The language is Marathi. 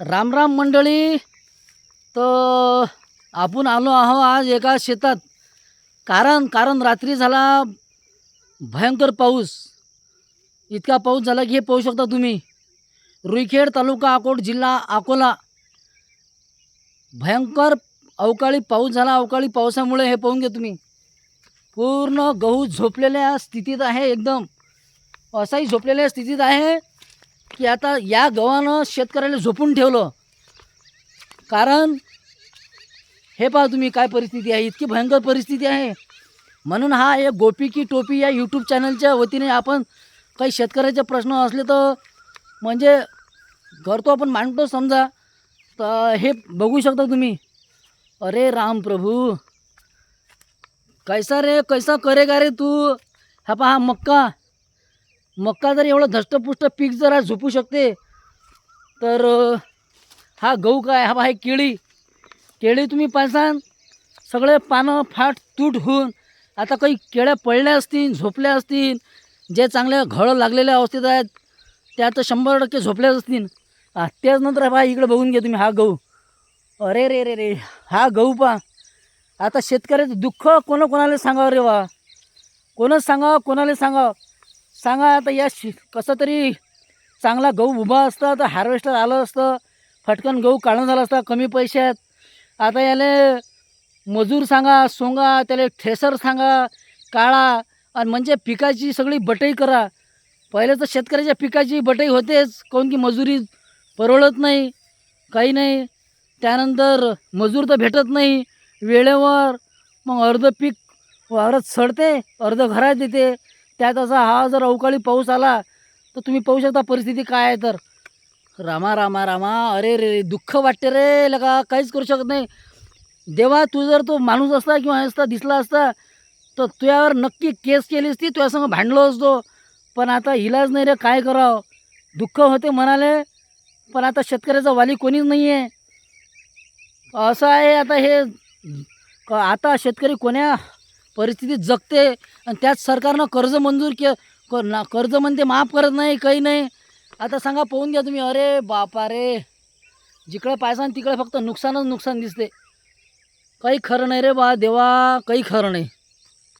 राम राम मंडळी. तर आपण आलो आहो आज एका शेतात. कारण कारण रात्री झाला भयंकर पाऊस. इतका पाऊस झाला की हे पाहू शकता तुम्ही. रुईखेड तालुका अकोट जिल्हा अकोला. भयंकर अवकाळी पाऊस झाला. अवकाळी पावसामुळे हे पाहून घ्या तुम्ही. पूर्ण गहू झोपलेल्या स्थितीत आहे एकदम. असाही झोपलेल्या स्थितीत आहे. की आता या गव्हानं शेतकऱ्याला झोपून ठेवलं. कारण हे पहा तुम्ही काय परिस्थिती आहे इतकी भयंकर परिस्थिती आहे. म्हणून हा एक गोपी की टोपी या यूट्यूब चॅनलच्या वतीने आपण काही शेतकऱ्याचे प्रश्न असले तर म्हणजे करतो आपण मांडतो समजा. तर हे बघू शकता तुम्ही. अरे राम प्रभू. कैसा रे कैसा करेगा रे तू? हा पहा मक्का. मक्का जर एवढं धष्टपुष्ट पीक जर आज झोपू शकते तर हा गहू काय? हा आहे केळी. केळी तुम्ही पाहसान सगळे पानं फाट तूट होऊन आता काही केळ्या पडल्या असतील झोपल्या असतील जे चांगल्या घळं लागलेल्या अवस्थेत आहेत त्या तर शंभर टक्के झोपल्याच असतील. त्याच नंतर पहा इकडे बघून घ्या तुम्ही हा गहू. अरे रे रे रे हा गहू पहा. आता शेतकऱ्याचं दुःख कोणा कोणाला सांगावं रे वा कोणच सांगावं कोणाला सांगावं? सांगा आता या शि कसं तरी चांगला गहू उभा असता तर हार्वेस्टर आलं असतं. फटकन गहू काढून झाला असता कमी पैशात. आता याले मजूर सांगा सोंगा त्याला ठेसर सांगा काळा आणि म्हणजे पिकाची सगळी बटई करा. पहिले तर शेतकऱ्याच्या पिकाची बटई होतेच काऊन की मजुरी परवडत नाही काही नाही. त्यानंतर मजूर तर भेटत नाही वेळेवर मग अर्ध पीक वावरात सडते अर्ध घरात येते त्यात असा हा जर अवकाळी पाऊस आला तर तुम्ही पाहू शकता परिस्थिती काय आहे तर. रामा रामा रामा अरे रे रे दुःख वाटते रे लगा काहीच करू शकत नाही. देवा तू जर तो माणूस असता किंवा असता दिसला असता तर तुझ्यावर नक्की केस केली असती तुझ्यासंग भांडलो असतो. पण आता इलाज नाही रे काय करावं? दुःख होते म्हणाले पण आता शेतकऱ्याचा वाली कोणीच नाही आहे असं आहे आता हे. आता शेतकरी कोण्या परिस्थिती जगते आणि त्यात सरकारनं कर्ज मंजूर के कर ना कर्ज म्हणते माफ करत नाही काही नाही. आता सांगा पाहून घ्या तुम्ही. अरे बापा रे जिकडे पायसान तिकडे फक्त नुकसानच नुकसान दिसते. काही खरं नाही रे बा देवा काही खरं नाही.